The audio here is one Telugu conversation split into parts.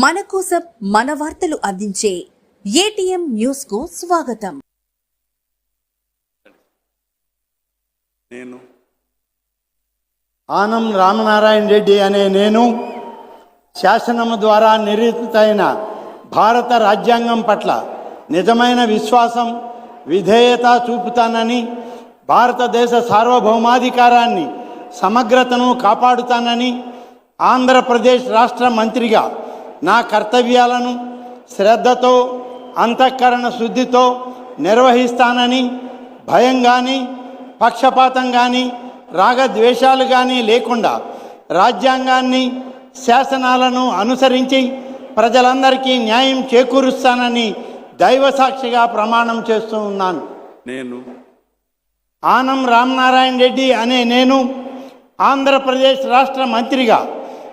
మన కోసం మన వార్తలు అందించే ఏటీఎం న్యూస్కు స్వాగతం. నేను ఆనం రామనారాయణ రెడ్డి అనే నేను శాసనము ద్వారా నిరూపితైన భారత రాజ్యాంగం పట్ల నిజమైన విశ్వాసం విధేయత చూపుతానని భారతదేశ సార్వభౌమాధికారాన్ని సమగ్రతను కాపాడుతానని ఆంధ్రప్రదేశ్ రాష్ట్ర మంత్రిగా నా కర్తవ్యాలను శ్రద్ధతో అంతఃకరణ శుద్ధితో నిర్వహిస్తానని భయం కానీ పక్షపాతం కానీ రాగద్వేషాలు కానీ లేకుండా రాజ్యాంగాన్ని శాసనాలను అనుసరించి ప్రజలందరికీ న్యాయం చేకూరుస్తానని దైవ సాక్షిగా ప్రమాణం చేస్తూ ఉన్నాను. నేను ఆనం రామనారాయణ రెడ్డి అనే నేను ఆంధ్రప్రదేశ్ రాష్ట్ర మంత్రిగా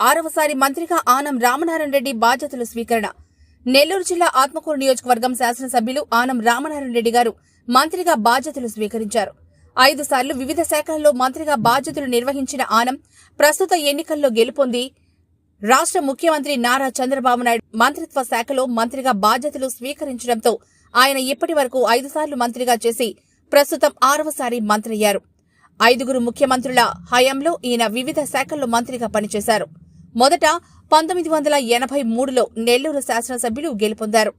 ఆరవసారి మంత్రిగా ఆనం రామనారాయణ రెడ్డి బాధ్యతలు స్వీకరణ. నెల్లూరు జిల్లా ఆత్మకూరు నియోజకవర్గం శాసనసభ్యులు ఆనం రామనారాయణ రెడ్డి గారు మంత్రిగా బాధ్యతలు స్వీకరించారు. ఐదు సార్లు వివిధ శాఖల్లో మంత్రిగా బాధ్యతలు నిర్వహించిన ఆనం ప్రస్తుత ఎన్నికల్లో గెలుపొంది. రాష్ట్ర ముఖ్యమంత్రి నారా చంద్రబాబు నాయుడు మంత్రిత్వ శాఖలో మంత్రిగా బాధ్యతలు స్వీకరించడంతో ఆయన ఇప్పటి వరకు ఐదు సార్లు మంత్రిగా చేసి ప్రస్తుతం ఆరవసారి మంత్రయ్యారు. ఐదుగురు ముఖ్యమంత్రుల హయాంలో ఈయన వివిధ శాఖల్లో మంత్రిగా పనిచేశారు. మొదట పంతొమ్మిది వందల ఎనభై మూడులో నెల్లూరు శాసనసభ్యులు గెలుపొందారు.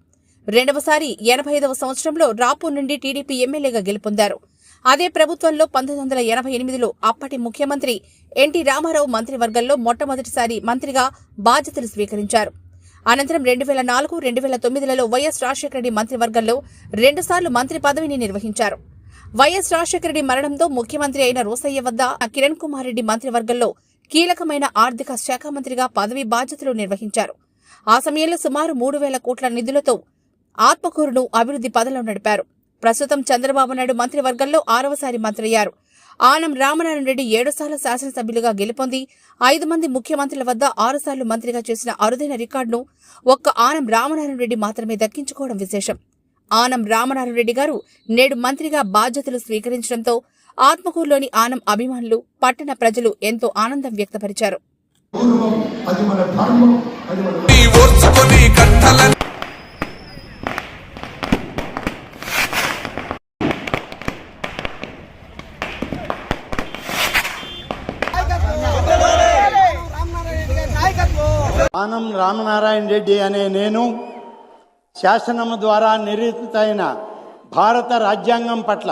రెండవసారి ఎనభై ఐదవ సంవత్సరంలో రాపూర్ నుండి టీడీపీ ఎమ్మెల్యేగా గెలుపొందారు. అదే ప్రభుత్వంలో పంతొమ్మిది వందల ఎనభై ఎనిమిదిలో అప్పటి ముఖ్యమంత్రి ఎన్టీ రామారావు మంత్రివర్గంలో మొట్టమొదటిసారి మంత్రిగా బాధ్యతలు స్వీకరించారు. అనంతరం రెండు వేల నాలుగు రెండు వేల తొమ్మిదిలలో వైఎస్ రాజశేఖర రెడ్డి మంత్రివర్గంలో రెండుసార్లు మంత్రి పదవిని నిర్వహించారు. వైఎస్ రాజశేఖర రెడ్డి మరణంతో ముఖ్యమంత్రి అయిన రోసయ్య వద్ద కిరణ్ కుమార్ రెడ్డి మంత్రివర్గంలో కీలకమైన ఆర్థిక శాఖ మంత్రిగా పదవి బాధ్యతలు నిర్వహించారు. ఆ సమయంలో సుమారు మూడు వేల కోట్ల నిధులతో ఆత్మకూరును అభివృద్ధి పదలో నడిపారు. ప్రస్తుతం చంద్రబాబు నాయుడు మంత్రివర్గంలో ఆరవసారి మంత్రయ్యారు. ఆనం రామనారాయణ రెడ్డి ఏడుసార్లు శాసనసభ్యులుగా గెలుపొంది ఐదు మంది ముఖ్యమంత్రుల వద్ద ఆరుసార్లు మంత్రిగా చేసిన అరుదైన రికార్డును ఒక్క ఆనం రామనారాయణ రెడ్డి మాత్రమే దక్కించుకోవడం విశేషం. ఆనం రామనారాయణ రెడ్డి గారు నేడు మంత్రిగా బాధ్యతలు స్వీకరించడంతో ఆత్మకూరులోని ఆనం అభిమానులు పట్టణ ప్రజలు ఎంతో ఆనందం వ్యక్తపరిచారు. ఆనం రామనారాయణ రెడ్డి అనే నేను శాసనము ద్వారా నిర్మితమైన భారత రాజ్యాంగం పట్ల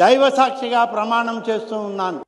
దైవ సాక్షిగా ప్రమాణం చేస్తూ ఉన్నాను.